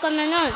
거면은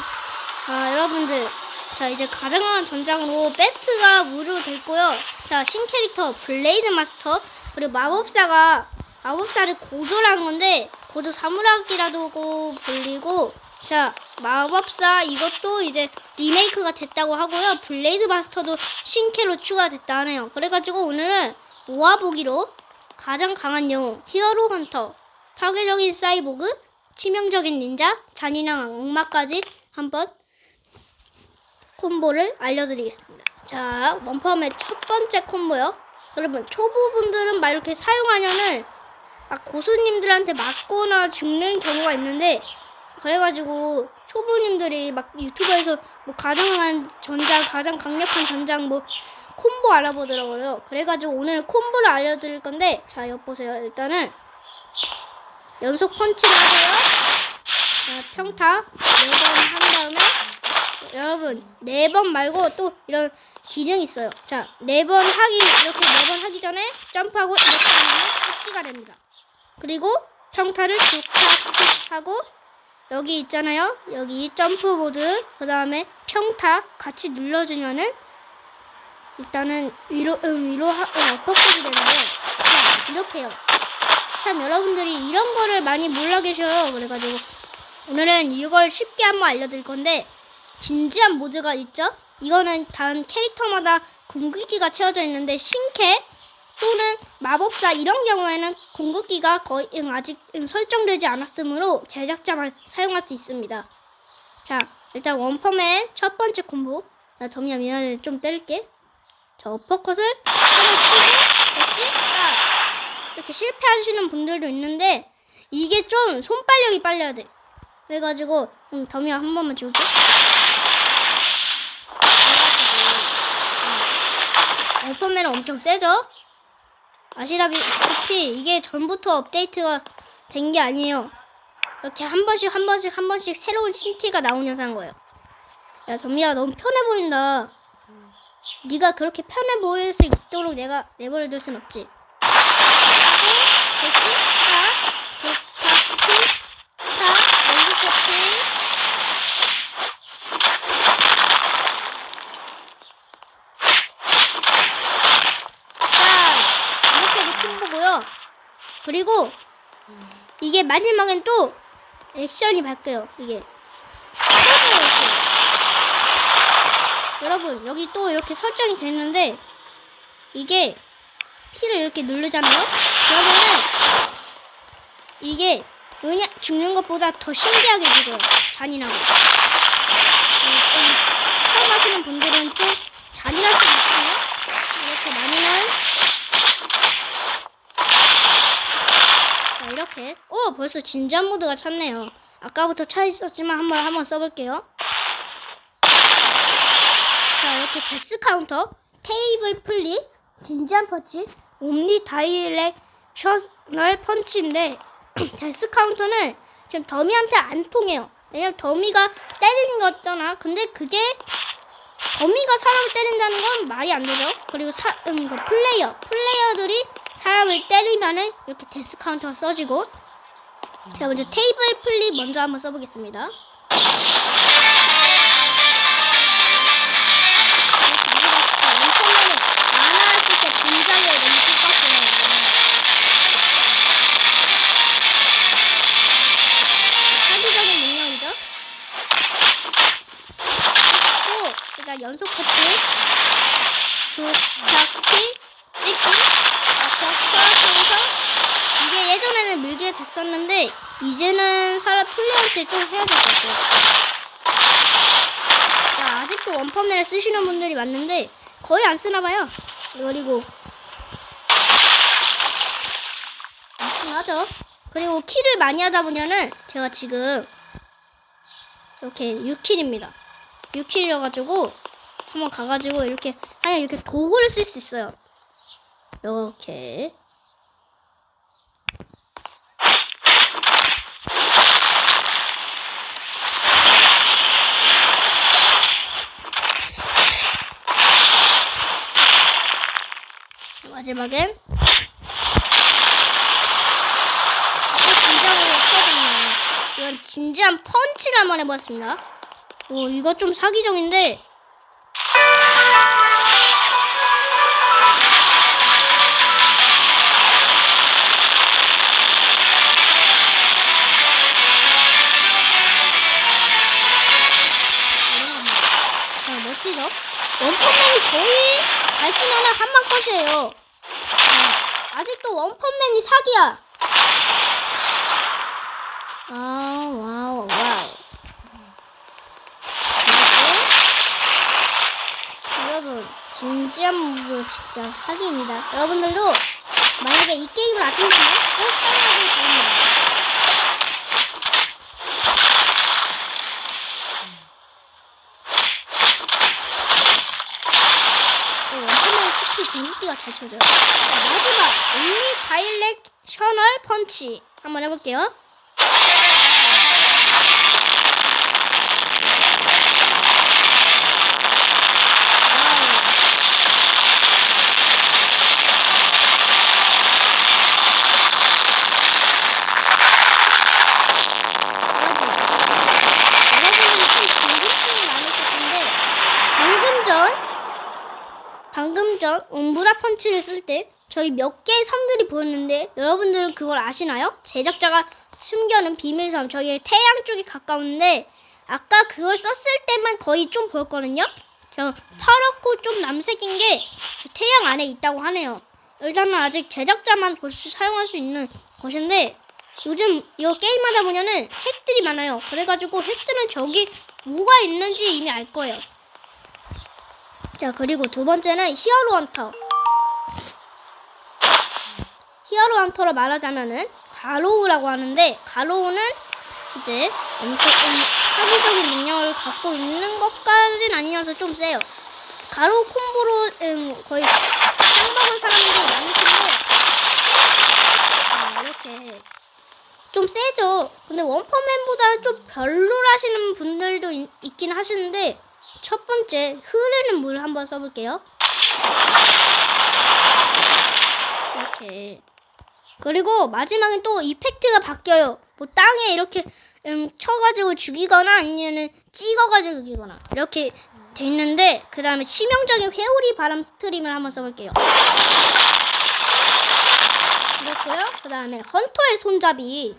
아 여러분들 자 이제 가정한 전장으로 배트가 무료 됐고요. 자 신캐릭터 블레이드 마스터 그리고 마법사가 마법사를 고조한 건데 고조 사무라기라고 불리고 자 마법사 이것도 이제 리메이크가 됐다고 하고요. 블레이드 마스터도 신캐로 추가됐다 하네요. 그래가지고 오늘은 모아보기로 가장 강한 영웅 히어로 헌터 파괴적인 사이보그 치명적인 닌자 잔인한 악마까지 한번 콤보를 알려드리겠습니다. 자, 원펌의 첫 번째 콤보요. 여러분, 초보분들은 막 이렇게 사용하면은 막 고수님들한테 맞거나 죽는 경우가 있는데 그래가지고 초보님들이 막 유튜브에서 뭐 가장 전장, 가장 강력한 전장 뭐 콤보 알아보더라고요. 그래가지고 오늘 콤보를 알려드릴 건데 자, 여기 보세요. 일단은 연속 펀치를 하고요. 자, 평타 네 번 한 다음에 여러분 네 번 말고 또 이런 기능이 있어요. 자, 네 번 하기 이렇게 네 번 하기 전에 점프하고 이렇게 하면 뽑기가 됩니다. 그리고 평타를 툭탁툭 하고 여기 있잖아요. 여기 점프 모드 그 다음에 평타 같이 눌러주면은 일단은 위로 음, 위로 하, 어, 뻗기이 되는데 자 이렇게요. 참 여러분들이 이런 거를 많이 몰라 계셔요. 그래가지고 오늘은 이걸 쉽게 한번 알려드릴 건데 진지한 모드가 있죠. 이거는 다른 캐릭터마다 궁극기가 채워져 있는데 신캐 또는 마법사 이런 경우에는 궁극기가 거의 응, 아직 응, 설정되지 않았으므로 제작자만 사용할 수 있습니다. 자 일단 원펌의 첫 번째 콤보 나 덤이야 미안해 좀 때릴게. 자 어퍼컷을 하나 치고 다시 딱 이렇게 실패하시는 분들도 있는데 이게 좀 손빨력이 빨려야 돼. 그래가지고 음, 덤이야 한 번만 지울게. 알파맨은 엄청 세죠? 아시다시피 이게 전부터 업데이트가 된 게 아니에요. 이렇게 한 번씩 한 번씩 한 번씩 새로운 신키가 나오면서 한 거예요. 야 덤이야 너무 편해 보인다. 네가 그렇게 편해 보일 수 있도록 내가 내버려 둘 순 없지. 하고 다시 타 좋다 타 연습 코치 자, 이렇게 해서 콤보고요. 그리고 이게 마지막엔 또 액션이 바뀌어요. 이게. 여러분 여기 또 이렇게 설정이 됐는데 이게 피를 이렇게 누르잖아요. 그러면은 이게 그냥 죽는 것보다 더 신기하게 죽어요. 잔인하고. 음, 좀 처음 하시는 분들은 좀 잔인할 수 있어요. 이렇게 많이는 이렇게 오 벌써 진지한 모드가 찼네요. 아까부터 차 있었지만 한번 한번 써볼게요. 자 이렇게 데스 카운터, 테이블 플립, 진지한 펀치, 옴니 다이렉셔널 펀치인데 데스 카운터는 지금 더미한테 안 통해요. 왜냐면 더미가 때리는 거잖아. 근데 그게 더미가 사람을 때린다는 건 말이 안 되죠. 그리고 사, 음, 그 플레이어, 플레이어들이 사람을 때리면은 이렇게 데스 카운터가 써지고. 자, 먼저 테이블 플립 먼저 한번 써보겠습니다. 원펀 됐었는데 이제는 사람 플레이할 때좀 해야 될 것 같아요. 자, 아직도 원펀맨을 쓰시는 분들이 많은데 거의 안 쓰나 봐요. 그리고 하죠. 그리고 킬을 많이 하다 보면은 제가 지금 이렇게 6킬입니다. 6킬이어가지고 한번 가가지고 이렇게 아니 이렇게 도구를 쓸 수 있어요. 이렇게 마지막엔 또 긴장을 했거든요. 이건 진지한 펀치를 한번 해보았습니다. 오, 이거 좀 사기적인데. 자, 멋지죠? 원펀맨이 거의 잘 쓰면 한방 컷이에요. 자, 아직도 원펀맨이 사기야. 아, 와우, 와우. 그리고 여러분, 진지한 무브 진짜 사기입니다. 여러분들도 만약에 이 게임을 아시면 꼭 사용하길 바랍니다. 어, 원펀맨 공격기가 잘 쳐져요. 자, 마지막, 온리 다이렉셔널 펀치. 한번 해볼게요. 여러분이 좀 궁금증이 많으실 텐데 방금 전 전 옴브라 펀치를 쓸 때 저희 몇 개의 섬들이 보였는데 여러분들은 그걸 아시나요? 제작자가 숨겨놓은 비밀섬 저희 태양 쪽이 가까운데 아까 그걸 썼을 때만 거의 좀 보였거든요. 저 파랗고 좀 남색인 게저 태양 안에 있다고 하네요. 일단은 아직 제작자만 볼 수 사용할 수 있는 것인데 요즘 이거 게임하다 보면은 핵들이 많아요. 그래가지고 핵들은 저기 뭐가 있는지 이미 알 거예요. 자 그리고 두 번째는 히어로 헌터. 히어로 헌터로 말하자면은 가로우라고 하는데 가로우는 이제 엄청 좀 사기적인 능력을 갖고 있는 것까진 아니어서 좀 세요. 가로 콤보로 음, 거의 상박은 사람들이 많으신데 아, 이렇게 좀 세죠. 근데 원펀맨보다는 좀 별로라시는 분들도 있, 있긴 하시는데 첫 번째 흐르는 물 한번 써볼게요. 이렇게 그리고 마지막엔 또 이펙트가 바뀌어요. 뭐 땅에 이렇게 음, 쳐가지고 죽이거나 아니면은 찍어가지고 죽이거나 이렇게 돼 있는데 그 다음에 치명적인 회오리 바람 스트림을 한번 써볼게요. 이렇고요. 그 다음에 헌터의 손잡이.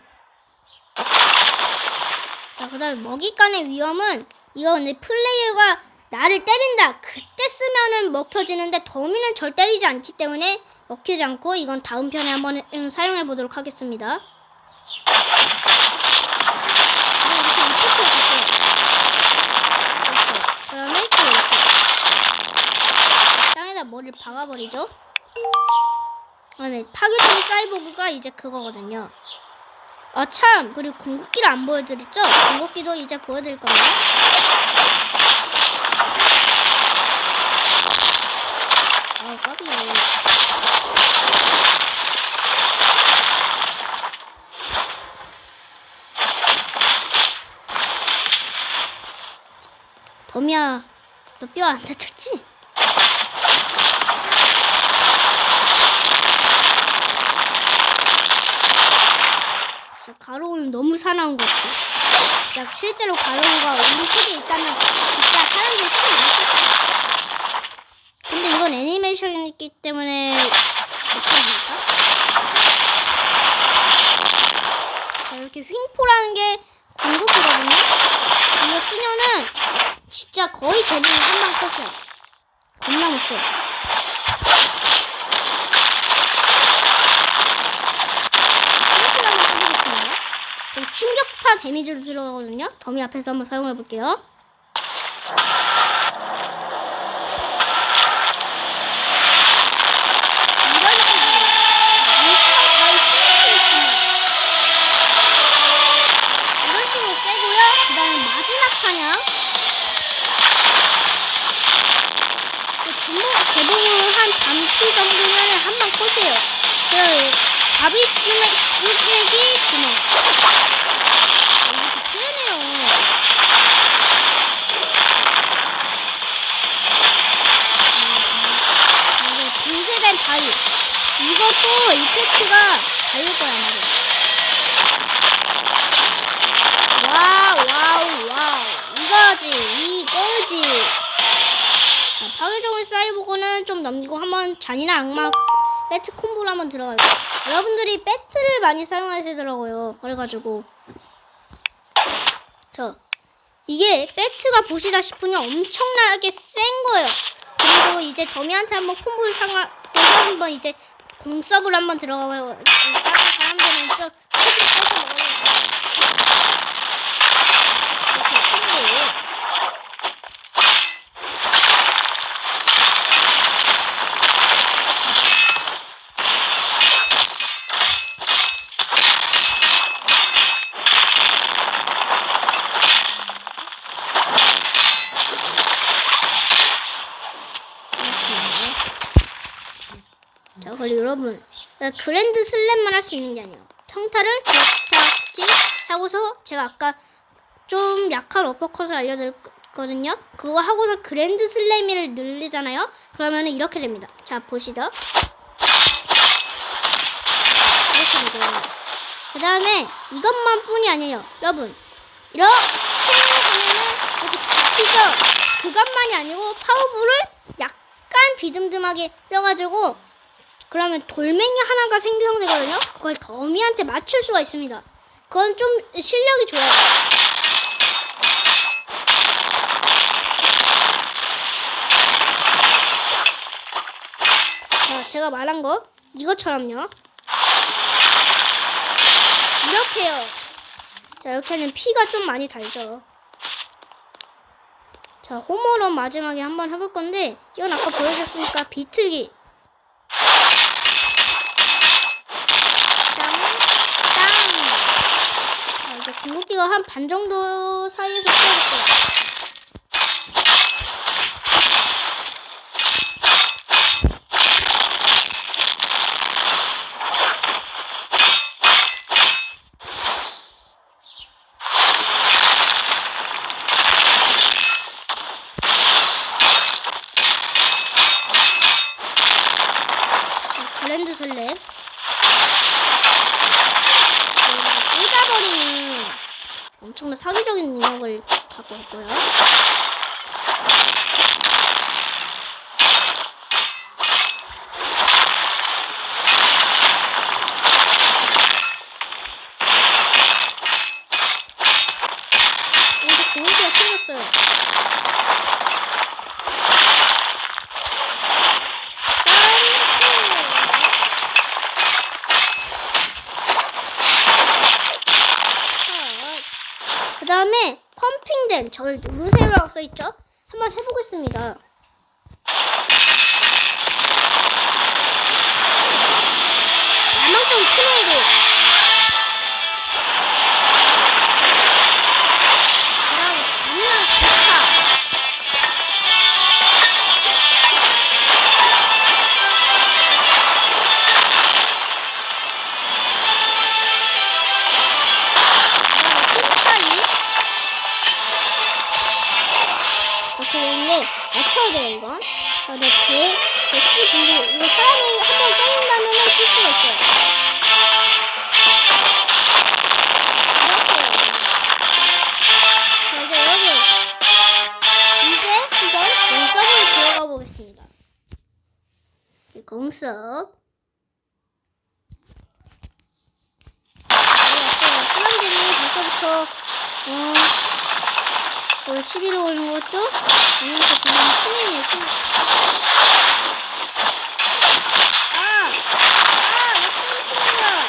자, 그 다음에 먹잇간의 위험은 근데 플레이어가 나를 때린다. 그때 쓰면은 먹혀지는데 더미는 절 때리지 않기 때문에 먹히지 않고 이건 다음 편에 한번 음, 사용해 보도록 하겠습니다. 머리를 박아버리죠. 그다음에 파괴된 사이보그가 이제 그거거든요. 아 참 그리고 궁극기를 안 보여드렸죠? 궁극기도 이제 보여드릴 겁니다. 아 까비. 덤이야, 너 뼈 안 다쳤지? 진짜 가로우는 너무 사나운 것 같아. 진짜 실제로 가로우가 우리 세계에 있다면 진짜 사람들이 참 거야. 근데 이건 애니메이션이기 때문에 어떡합니까? 자, 이렇게 휘잉포라는 게 궁극기거든요? 이거 쓰면은 진짜 거의 대부분 한방 컷이야. 겁나 못해. 휘잉포라는 거 써보겠습니다. 그리고 충격파 데미지를 들어가거든요. 더미 앞에서 한번 사용해 볼게요. 이런 식으로 물지만 거의 쓰수 있지만 이런 식으로 세고요. 그 다음에 마지막 사냥 그 전부 대부분 한 반피 정도면 한방 컷이에요. 그래서 밥이 찌개, 찌개기 주먹 이렇게 세네요. 이게 분쇄된 바위. 이것도 이펙트가 달릴 거야, 말이야. 와우 와우 와우 이거지 이거지 자, 파괴적인 사이보그는 좀 넘기고 한번 잔인한 악마 배트 콤보로 한번 들어갈게요. 여러분들이 배트를 많이 사용하시더라고요. 그래가지고. 저 이게 배트가 보시다시피 엄청나게 센 거예요. 그리고 이제 더미한테 한번 콤보를 상하 한번 이제 공섭을 한번 들어가 봐요. 다른 사람들은 좀 크게 써서 먹어요 이렇게 콤보 자, 그리고 여러분, 어, 그랜드 슬램만 할 수 있는 게 아니에요. 평타를 탁탁지 하고서 제가 아까 좀 약한 어퍼컷을 알려드렸거든요. 그거 하고서 그랜드 슬램을 늘리잖아요. 그러면 이렇게 됩니다. 자, 보시죠. 이렇게 되고요. 그 다음에 이것만 뿐이 아니에요. 여러분, 이렇게 하면은 이렇게 잡히죠? 그것만이 아니고 파워볼을 약간 비듬듬하게 써가지고 그러면 돌멩이 하나가 생성되거든요. 그걸 더미한테 맞출 수가 있습니다. 그건 좀 실력이 좋아요. 자, 제가 말한 거 이것처럼요. 이렇게요. 자, 이렇게 하면 피가 좀 많이 달죠. 자, 홈런은 마지막에 한번 해볼 건데 이건 아까 보여줬으니까 비틀기. 땅, 땅. 궁극기가 한 반 정도 사이에서 쏘았어요. 그랜드 설렘. 꽂아버리는 엄청난 사기적인 능력을 갖고 있고요. 공기가 생겼어요. 대, 대시 근데 이거 사람이 한 번 때린다면은 쓸 수가 있어요. 이렇게. 자 이제 여러분 이제 한번 공섭을 들어가 보겠습니다. 이 공섭 사람들이 벌써부터 어, 뭘 시비로 오는 거죠? 아니면서 지금 시민이에요 시민 아! 아! 아.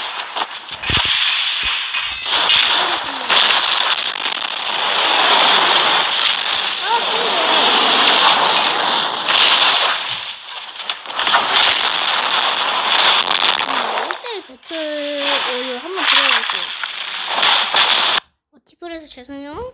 음, 1대1 배틀을 한번 들어볼게요. 어, 티플에서 죄송해요.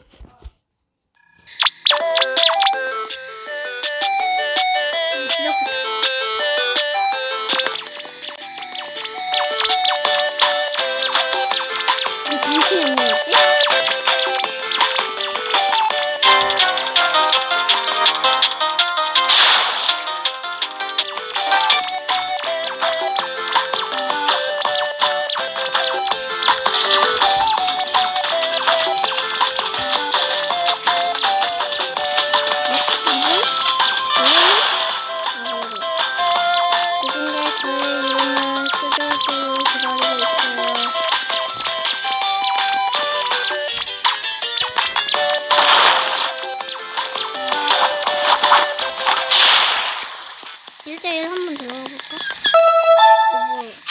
상자에 한번 들어가 볼까? 어, 뭐.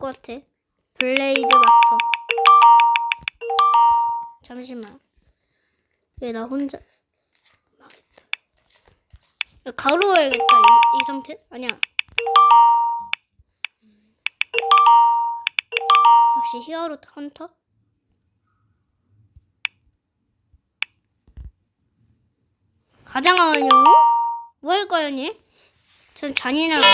것 같아. 블레이드 마스터. 잠시만. 왜 나 혼자 망했다. 야, 가로 해야겠다. 이, 이 상태? 아니야. 역시 히어로 헌터? 가장하요? 뭐 할까요, 니? 전 잔인할 거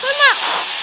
잠만 우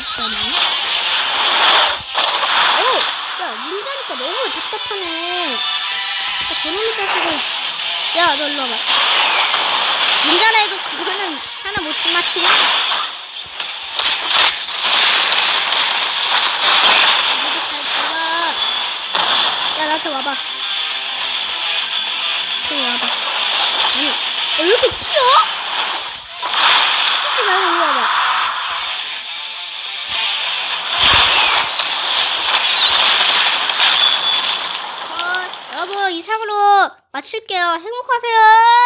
있다니. 오! 야, 문제니까 너무 답답하네. 야, 저놈의 자식은. 야, 너 일로 와봐. 문자라 해도 그거는 하나 못 들어가. 야, 나한테 와봐. 좀 와봐. 어, 왜 이렇게 튀어? 마칠게요. 행복하세요.